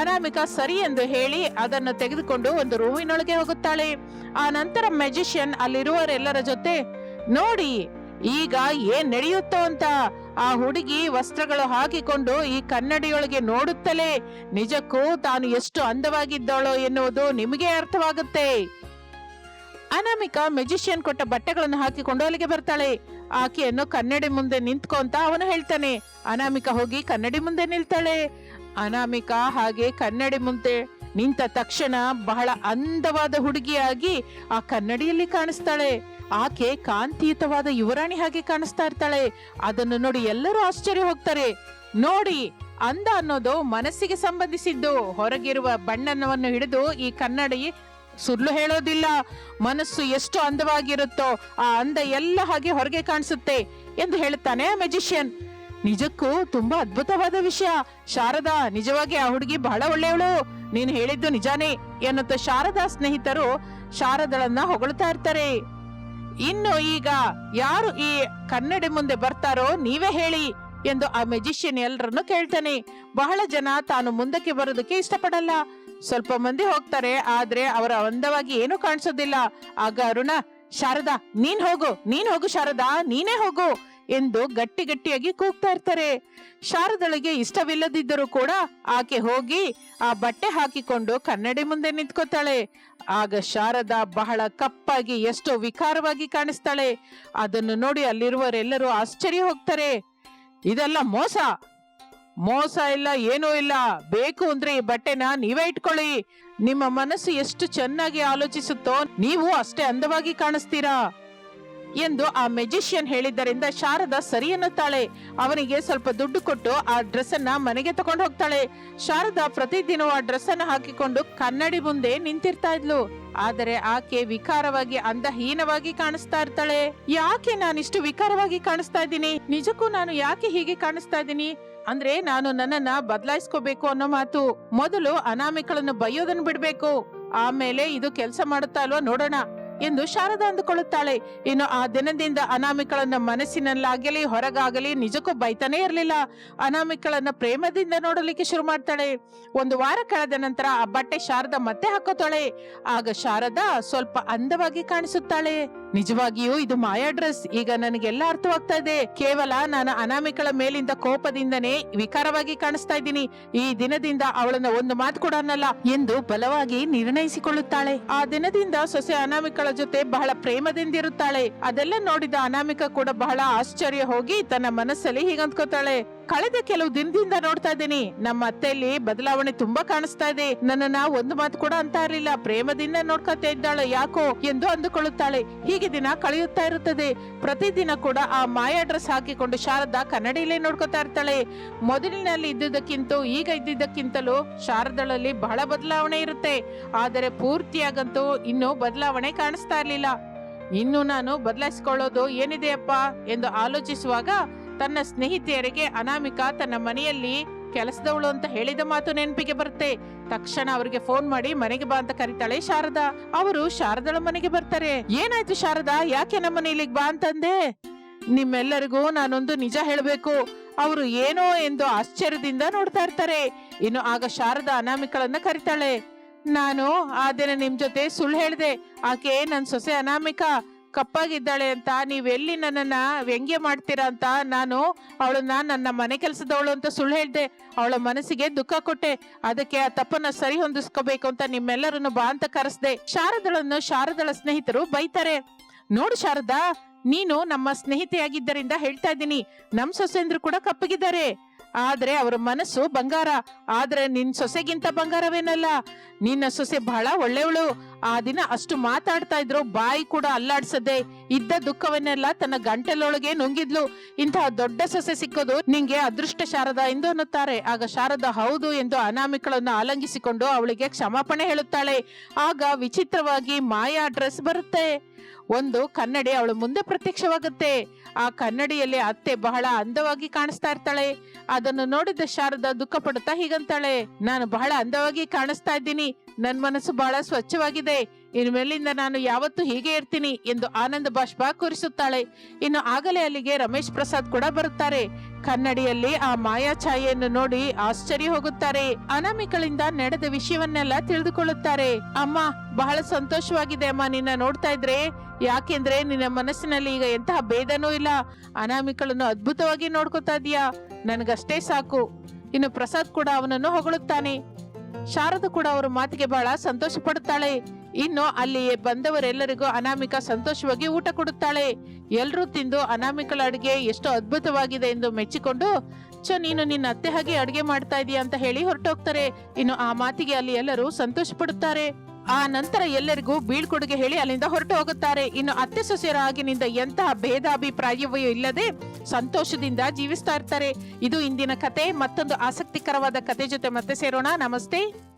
ಅನಾಮಿಕ ಸರಿ ಎಂದು ಹೇಳಿ ಅದನ್ನು ತೆಗೆದುಕೊಂಡು ಒಂದು ರೂಮಿನೊಳಗೆ ಹೋಗುತ್ತಾಳೆ. ಆ ನಂತರ ಮೆಜಿಷಿಯನ್ ಅಲ್ಲಿರುವರೆಲ್ಲರ ಜೊತೆ, ನೋಡಿ ಈಗ ಏನ್ ನಡೆಯುತ್ತೋ ಅಂತ ಆ ಹುಡುಗಿ ವಸ್ತ್ರಗಳು ಹಾಕಿಕೊಂಡು ಈ ಕನ್ನಡಿಯೊಳಗೆ ನೋಡುತ್ತಲೇ ನಿಜಕ್ಕೂ ತಾನು ಎಷ್ಟು ಅಂದವಾಗಿದ್ದಾಳೋ ಎನ್ನುವುದು ನಿಮಗೆ ಅರ್ಥವಾಗುತ್ತೆ. ಅನಾಮಿಕಾ ಮೆಜಿಷಿಯನ್ ಕೊಟ್ಟ ಬಟ್ಟೆಗಳನ್ನು ಹಾಕಿಕೊಂಡು ಅಲ್ಲಿಗೆ ಬರ್ತಾಳೆ. ಆಕೆಯನ್ನು ಕನ್ನಡಿ ಮುಂದೆ ನಿಂತ್ಕೊಂತ ಅವನು ಹೇಳ್ತಾನೆ. ಅನಾಮಿಕಾ ಹೋಗಿ ಕನ್ನಡಿ ಮುಂದೆ ನಿಲ್ತಾಳೆ. ಅನಾಮಿಕಾ ಹಾಗೆ ಕನ್ನಡಿ ಮುಂದೆ ನಿಂತ ತಕ್ಷಣ ಬಹಳ ಅಂದವಾದ ಹುಡುಗಿಯಾಗಿ ಆ ಕನ್ನಡಿಯಲ್ಲಿ ಕಾಣಿಸ್ತಾಳೆ. ಆಕೆ ಕಾಂತಿಯುತವಾದ ಯುವರಾಣಿ ಹಾಗೆ ಕಾಣಿಸ್ತಾ ಇರ್ತಾಳೆ. ಅದನ್ನು ನೋಡಿ ಎಲ್ಲರೂ ಆಶ್ಚರ್ಯ ಹೋಗ್ತಾರೆ. ನೋಡಿ, ಅಂದ ಅನ್ನೋದು ಮನಸ್ಸಿಗೆ ಸಂಬಂಧಿಸಿದ್ದು. ಹೊರಗಿರುವ ಬಣ್ಣವನ್ನು ಹಿಡಿದು ಈ ಕನ್ನಡಿ ಸುಳ್ಳು ಹೇಳೋದಿಲ್ಲ. ಮನಸ್ಸು ಎಷ್ಟು ಅಂದವಾಗಿರುತ್ತೋ ಆ ಅಂದ ಎಲ್ಲ ಹಾಗೆ ಹೊರಗೆ ಕಾಣಿಸುತ್ತೆ ಎಂದು ಹೇಳುತ್ತಾನೆ ಆ ಮೆಜಿಷಿಯನ್ ನಿಜಕ್ಕೂ ತುಂಬಾ ಅದ್ಭುತವಾದ ವಿಷಯ. ಶಾರದಾ, ನಿಜವಾಗಿ ಆ ಹುಡುಗಿ ಬಹಳ ಒಳ್ಳೆಯವಳು. ನೀನು ಹೇಳಿದ್ದು ನಿಜಾನೇ ಎನ್ನುತ್ತ ಶಾರದಾ ಸ್ನೇಹಿತರು ಶಾರದಳನ್ನ ಹೊಗಳ್ತಾ ಇರ್ತಾರೆ. ಇನ್ನು ಈಗ ಯಾರು ಈ ಕನ್ನಡಿ ಮುಂದೆ ಬರ್ತಾರೋ ನೀವೇ ಹೇಳಿ ಎಂದು ಆ ಮೆಜಿಷಿಯನ್ ಎಲ್ಲರನ್ನು ಕೇಳ್ತಾನೆ. ಬಹಳ ಜನ ತಾನು ಮುಂದಕ್ಕೆ ಬರೋದಕ್ಕೆ ಇಷ್ಟಪಡಲ್ಲ. ಸ್ವಲ್ಪ ಮಂದಿ ಹೋಗ್ತಾರೆ, ಆದ್ರೆ ಅವರ ಅಂದವಾಗಿ ಏನು ಕಾಣಿಸೋದಿಲ್ಲ. ಆಗ ಅರುಣ, ಶಾರದಾ, ನೀನ್ ಹೋಗು ನೀನ್ ಹೋಗು ಶಾರದಾ, ನೀನೇ ಹೋಗು. ಎಂದು ಗಟ್ಟಿ ಗಟ್ಟಿಯಾಗಿ ಕೂಗ್ತಾ ಇರ್ತಾರೆ. ಶಾರದಳಿಗೆ ಇಷ್ಟವಿಲ್ಲದಿದ್ದರೂ ಕೂಡ ಆಕೆ ಹೋಗಿ ಆ ಬಟ್ಟೆ ಹಾಕಿಕೊಂಡು ಕನ್ನಡಿ ಮುಂದೆ ನಿಂತ್ಕೋತಾಳೆ. ಆಗ ಶಾರದ ಬಹಳ ಕಪ್ಪಾಗಿ ಎಷ್ಟೋ ವಿಕಾರವಾಗಿ ಕಾಣಿಸ್ತಾಳೆ. ಅದನ್ನು ನೋಡಿ ಅಲ್ಲಿರುವರೆಲ್ಲರೂ ಆಶ್ಚರ್ಯ ಹೋಗ್ತಾರೆ. ಇದೆಲ್ಲ ಮೋಸ. ಮೋಸ ಇಲ್ಲ, ಏನೂ ಇಲ್ಲ. ಬೇಕು ಅಂದ್ರೆ ಈ ಬಟ್ಟೆನ ನೀವೇ ಇಟ್ಕೊಳ್ಳಿ. ನಿಮ್ಮ ಮನಸ್ಸು ಎಷ್ಟು ಚೆನ್ನಾಗಿ ಆಲೋಚಿಸುತ್ತೋ ನೀವು ಅಷ್ಟೇ ಅಂದವಾಗಿ ಕಾಣಿಸ್ತೀರಾ? ಎಂದು ಆ ಮೆಜಿಷಿಯನ್ ಹೇಳಿದ್ದರಿಂದ ಶಾರದಾ ಸರಿ ಎನ್ನುತ್ತಾಳೆ. ಅವನಿಗೆ ಸ್ವಲ್ಪ ದುಡ್ಡು ಕೊಟ್ಟು ಆ ಡ್ರೆಸ್ ಅನ್ನ ಮನೆಗೆ ತಕೊಂಡು ಹೋಗ್ತಾಳೆ. ಶಾರದಾ ಪ್ರತಿದಿನ ಆ ಡ್ರೆಸ್ ಅನ್ನ ಹಾಕಿಕೊಂಡು ಕನ್ನಡಿ ಮುಂದೆ ನಿಂತಿರ್ತಾ ಇದ್ಲು. ಆದರೆ ಆಕೆ ವಿಕಾರವಾಗಿ ಅಂದಹೀನವಾಗಿ ಕಾಣಿಸ್ತಾ ಇರ್ತಾಳೆ. ಯಾಕೆ ನಾನಿಷ್ಟು ವಿಕಾರವಾಗಿ ಕಾಣಿಸ್ತಾ ಇದ್ದೀನಿ? ನಿಜಕ್ಕೂ ನಾನು ಯಾಕೆ ಹೀಗೆ ಕಾಣಿಸ್ತಾ ಇದ್ದೀನಿ? ಅಂದ್ರೆ ನಾನು ನನ್ನನ್ನ ಬದಲಾಯಿಸ್ಕೋಬೇಕು ಅನ್ನೋ ಮಾತು. ಮೊದಲು ಅನಾಮಿಕಳನ್ನು ಬೈಯೋದನ್ನು ಬಿಡ್ಬೇಕು. ಆಮೇಲೆ ಇದು ಕೆಲಸ ಮಾಡುತ್ತಾ ಅಲ್ವಾ ನೋಡೋಣ. ಎಂದು ಶಾರದಾ ಅಂದುಕೊಳ್ಳುತ್ತಾಳೆ. ಇನ್ನು ಆ ದಿನದಿಂದ ಅನಾಮಿಕಳನ್ನ ಮನಸ್ಸಿನಲ್ಲಾಗಲಿ, ಹೊರಗಾಗಲಿ ನಿಜಕ್ಕೂ ಬೈತಾನೆ ಇರಲಿಲ್ಲ. ಅನಾಮಿಕಳನ್ನ ಪ್ರೇಮದಿಂದ ನೋಡಲಿಕ್ಕೆ ಶುರು ಮಾಡ್ತಾಳೆ. ಒಂದು ವಾರ ಕಳೆದ ನಂತರ ಆ ಬಟ್ಟೆ ಶಾರದಾ ಮತ್ತೆ ಹಾಕೋತಾಳೆ. ಆಗ ಶಾರದಾ ಸ್ವಲ್ಪ ಅಂದವಾಗಿ ಕಾಣಿಸುತ್ತಾಳೆ. ನಿಜವಾಗಿಯೂ ಇದು ಮಾಯಾ ಡ್ರೆಸ್. ಈಗ ನನಗೆಲ್ಲ ಅರ್ಥವಾಗ್ತಾ ಇದೆ. ಕೇವಲ ನಾನು ಅನಾಮಿಕಳ ಮೇಲಿಂದ ಕೋಪದಿಂದನೇ ವಿಕಾರವಾಗಿ ಕಾಣಿಸ್ತಾ ಇದ್ದೀನಿ. ಈ ದಿನದಿಂದ ಅವಳನ್ನ ಒಂದು ಮಾತು ಕೂಡ ಅನ್ನಲ್ಲ ಎಂದು ಬಲವಾಗಿ ನಿರ್ಣಯಿಸಿಕೊಳ್ಳುತ್ತಾಳೆ. ಆ ದಿನದಿಂದ ಸೊಸೆ ಅನಾಮಿಕಳ ಜೊತೆ ಬಹಳ ಪ್ರೇಮದಿಂದಿರುತ್ತಾಳೆ. ಅದೆಲ್ಲ ನೋಡಿದ ಅನಾಮಿಕ ಕೂಡ ಬಹಳ ಆಶ್ಚರ್ಯ ಹೋಗಿ ತನ್ನ ಮನಸ್ಸಲ್ಲಿ ಹೀಗಂದ್ಕೋತಾಳೆ. ಕಳೆದ ಕೆಲವು ದಿನದಿಂದ ನೋಡ್ತಾ ಇದ್ದೀನಿ. ನಮ್ಮ ಅತ್ತೆಯಲ್ಲಿ ಬದಲಾವಣೆ ತುಂಬಾ ಕಾಣಿಸ್ತಾ ಇದೆ. ನನ್ನನ್ನ ಒಂದು ಮಾತು ಕೂಡ ಅಂತ ಇರಲಿಲ್ಲ ಪ್ರೇಮದಿಂದ ನೋಡ್ಕೊತಾ ಇದ್ದಾಳೆ. ಯಾಕೋ ಎಂದು ಅಂದುಕೊಳ್ಳುತ್ತಾಳೆ. ಹೀಗೆ ದಿನ ಕಳೆಯುತ್ತಾ ಇರುತ್ತದೆ. ಪ್ರತಿದಿನ ಕೂಡ ಆ ಮಾಯಾ ಡ್ರೆಸ್ ಹಾಕಿಕೊಂಡು ಶಾರದಾ ಕನ್ನಡಿಯಲ್ಲೇ ನೋಡ್ಕೊತಾ ಇರ್ತಾಳೆ. ಮೊದಲಿನಲ್ಲಿ ಇದ್ದುದಕ್ಕಿಂತ ಈಗ ಇದ್ದಿದ್ದಕ್ಕಿಂತಲೂ ಶಾರದಳಲ್ಲಿ ಬಹಳ ಬದಲಾವಣೆ ಇರುತ್ತೆ. ಆದರೆ ಪೂರ್ತಿಯಾಗಂತೂ ಇನ್ನೂ ಬದಲಾವಣೆ ಕಾಣಿಸ್ತಾ ಇರ್ಲಿಲ್ಲ. ಇನ್ನು ನಾನು ಬದಲಾಯಿಸಿಕೊಳ್ಳೋದು ಏನಿದೆಯಪ್ಪ ಎಂದು ಆಲೋಚಿಸುವಾಗ ತನ್ನ ಸ್ನೇಹಿತೆಯರಿಗೆ ಅನಾಮಿಕಾ ತನ್ನ ಮನೆಯಲ್ಲಿ ಕೆಲಸದವಳು ಅಂತ ಹೇಳಿದ ಮಾತು ನೆನಪಿಗೆ ಬರುತ್ತೆ. ತಕ್ಷಣ ಅವರಿಗೆ ಫೋನ್ ಮಾಡಿ, ಮನೆಗೆ ಬಾ ಅಂತ ಕರೀತಾಳೆ ಶಾರದಾ. ಅವರು ಶಾರದಳ ಮನೆಗೆ ಬರ್ತಾರೆ. ಏನಾಯ್ತು ಶಾರದಾ? ಯಾಕೆ ನಮ್ಮ ಮನೆಯಲ್ಲಿ ಬಾ ಅಂತಂದೆ? ನಿಮ್ಮೆಲ್ಲರಿಗೂ ನಾನೊಂದು ನಿಜ ಹೇಳಬೇಕು. ಅವರು ಏನೋ ಎಂದು ಆಶ್ಚರ್ಯದಿಂದ ನೋಡ್ತಾ ಇರ್ತಾರೆ. ಇನ್ನು ಆಗ ಶಾರದಾ ಅನಾಮಿಕಳನ್ನ ಕರಿತಾಳೆ. ನಾನು ಆ ದಿನ ನಿಮ್ ಜೊತೆ ಸುಳ್ಳು ಹೇಳಿದೆ. ಆಕೆ ನನ್ ಸೊಸೆ ಅನಾಮಿಕಾ. ಕಪ್ಪಾಗಿದ್ದಾಳೆ ಅಂತ ನೀವೆಲ್ಲಿ ನನ್ನನ್ನ ವ್ಯಂಗ್ಯ ಮಾಡ್ತೀರಾ ಅಂತ ನಾನು ಅವಳನ್ನ ನನ್ನ ಮನೆ ಕೆಲಸದವಳು ಅಂತ ಸುಳ್ಳು ಹೇಳ್ದೆ. ಅವಳ ಮನಸ್ಸಿಗೆ ದುಃಖ ಕೊಟ್ಟೆ. ಅದಕ್ಕೆ ಆ ತಪ್ಪನ್ನ ಸರಿ ಹೊಂದಿಸ್ಕೋಬೇಕು ಅಂತ ನಿಮ್ಮೆಲ್ಲರನ್ನು ಬಾ ಅಂತ ಕರೆಸ್ದೆ. ಶಾರದಳನ್ನು ಶಾರದಳ ಸ್ನೇಹಿತರು ಬೈತಾರೆ. ನೋಡು ಶಾರದಾ, ನೀನು ನಮ್ಮ ಸ್ನೇಹಿತೆಯಾಗಿದ್ದರಿಂದ ಹೇಳ್ತಾ ಇದ್ದೀನಿ. ನಮ್ ಸೊಸೆಂದ್ರು ಕೂಡ ಕಪ್ಪಗಿದ್ದಾರೆ. ಆದ್ರೆ ಅವರ ಮನಸ್ಸು ಬಂಗಾರ. ಆದ್ರೆ ನಿನ್ ಸೊಸೆಗಿಂತ ಬಂಗಾರವೇನಲ್ಲ? ನಿನ್ನ ಸೊಸೆ ಬಹಳ ಒಳ್ಳೆಯವಳು. ಆ ದಿನ ಅಷ್ಟು ಮಾತಾಡ್ತಾ ಇದ್ರು, ಬಾಯಿ ಕೂಡ ಅಲ್ಲಾಡ್ಸದೆ ಇದ್ದ ದುಃಖವನ್ನೆಲ್ಲ ತನ್ನ ಗಂಟಲೊಳಗೆ ನುಂಗಿದ್ಲು. ಇಂತಹ ದೊಡ್ಡ ಸೊಸೆ ಸಿಕ್ಕೋದು ನಿಂಗೆ ಅದೃಷ್ಟ ಶಾರದ ಎಂದು ಅನ್ನುತ್ತಾರೆ. ಆಗ ಶಾರದ ಹೌದು ಎಂದು ಅನಾಮಿಕಳನ್ನು ಆಲಂಗಿಸಿಕೊಂಡು ಅವಳಿಗೆ ಕ್ಷಮಾಪಣೆ ಹೇಳುತ್ತಾಳೆ. ಆಗ ವಿಚಿತ್ರವಾಗಿ ಮಾಯಾ ಡ್ರೆಸ್ ಬರುತ್ತೆ. ಒಂದು ಕನ್ನಡಿ ಅವಳ ಮುಂದೆ ಪ್ರತ್ಯಕ್ಷವಾಗುತ್ತೆ. ಆ ಕನ್ನಡಿಯಲ್ಲಿ ಅತ್ತೆ ಬಹಳ ಅಂದವಾಗಿ ಕಾಣಿಸ್ತಾ ಇರ್ತಾಳೆ. ಅದನ್ನು ನೋಡಿದ ಶಾರದಾ ದುಃಖ ಪಡುತ್ತಾ ಹೀಗಂತಾಳೆ. ನಾನು ಬಹಳ ಅಂದವಾಗಿ ಕಾಣಿಸ್ತಾ ಇದ್ದೀನಿ. ನನ್ ಮನಸ್ಸು ಬಹಳ ಸ್ವಚ್ಛವಾಗಿದೆ. ಇನ್ನು ಮೇಲಿಂದ ನಾನು ಯಾವತ್ತೂ ಹೀಗೆ ಇರ್ತೀನಿ ಎಂದು ಆನಂದ ಬಾಷ್ಪ ಕೂರಿಸುತ್ತಾಳೆ. ಇನ್ನು ಆಗಲೇ ಅಲ್ಲಿಗೆ ರಮೇಶ್ ಪ್ರಸಾದ್ ಕೂಡ ಬರುತ್ತಾರೆ. ಕನ್ನಡಿಯಲ್ಲಿ ಆ ಮಾಯಾ ಛಾಯೆಯನ್ನು ನೋಡಿ ಆಶ್ಚರ್ಯ ಹೋಗುತ್ತಾರೆ. ಅನಾಮಿಕಳಿಂದ ನಡೆದ ವಿಷಯವನ್ನೆಲ್ಲ ತಿಳಿದುಕೊಳ್ಳುತ್ತಾರೆ. ಅಮ್ಮ, ಬಹಳ ಸಂತೋಷವಾಗಿದೆ ಅಮ್ಮ, ನಿನ್ನ ನೋಡ್ತಾ ಇದ್ರೆ. ಯಾಕೆಂದ್ರೆ ನಿನ್ನ ಮನಸ್ಸಿನಲ್ಲಿ ಈಗ ಎಂತಹ ಭೇದನೂ ಇಲ್ಲ. ಅನಾಮಿಕಳನ್ನು ಅದ್ಭುತವಾಗಿ ನೋಡ್ಕೊತಾ ಇದೀಯಾ. ನನಗಷ್ಟೇ ಸಾಕು. ಇನ್ನು ಪ್ರಸಾದ್ ಕೂಡ ಅವನನ್ನು ಹೊಗಳುತ್ತಾನೆ. ಶಾರದ ಕೂಡ ಅವರ ಮಾತಿಗೆ ಬಹಳ ಸಂತೋಷ ಪಡುತ್ತಾಳೆ ಇನ್ನು ಅಲ್ಲಿ ಬಂದವರೆಲ್ಲರಿಗೂ ಅನಾಮಿಕ ಸಂತೋಷವಾಗಿ ಊಟ ಕೊಡುತ್ತಾಳೆ. ಎಲ್ಲರೂ ತಿಂದು ಅನಾಮಿಕಳ ಅಡುಗೆ ಎಷ್ಟು ಅದ್ಭುತವಾಗಿದೆ ಎಂದು ಮೆಚ್ಚಿಕೊಂಡು ಚ ನೀನು ನಿನ್ನ ಅತ್ತೆ ಹಾಗೆ ಅಡುಗೆ ಮಾಡ್ತಾ ಇದೀಯ ಅಂತ ಹೇಳಿ ಹೊರಟೋಗ್ತಾರೆ. ಇನ್ನು ಆ ಮಾತಿಗೆ ಅಲ್ಲಿ ಎಲ್ಲರೂ ಸಂತೋಷ ಪಡುತ್ತಾರೆ ಆ ನಂತರ ಎಲ್ಲರಿಗೂ ಬೀಳ್ಕೊಡುಗೆ ಹೇಳಿ ಅಲ್ಲಿಂದ ಹೊರಟು ಹೋಗುತ್ತಾರೆ ಇನ್ನು ಅತ್ತೆ ಸೊಸೆಯರ ಆಗಿನಿಂದ ಎಂತಹ ಭೇದಾಭಿಪ್ರಾಯವೂ ಇಲ್ಲದೆ ಸಂತೋಷದಿಂದ ಜೀವಿಸ್ತಾ ಇರ್ತಾರೆ. ಇದು ಇಂದಿನ ಕತೆ. ಮತ್ತೊಂದು ಆಸಕ್ತಿಕರವಾದ ಕತೆ ಜೊತೆ ಮತ್ತೆ ಸೇರೋಣ. ನಮಸ್ತೆ.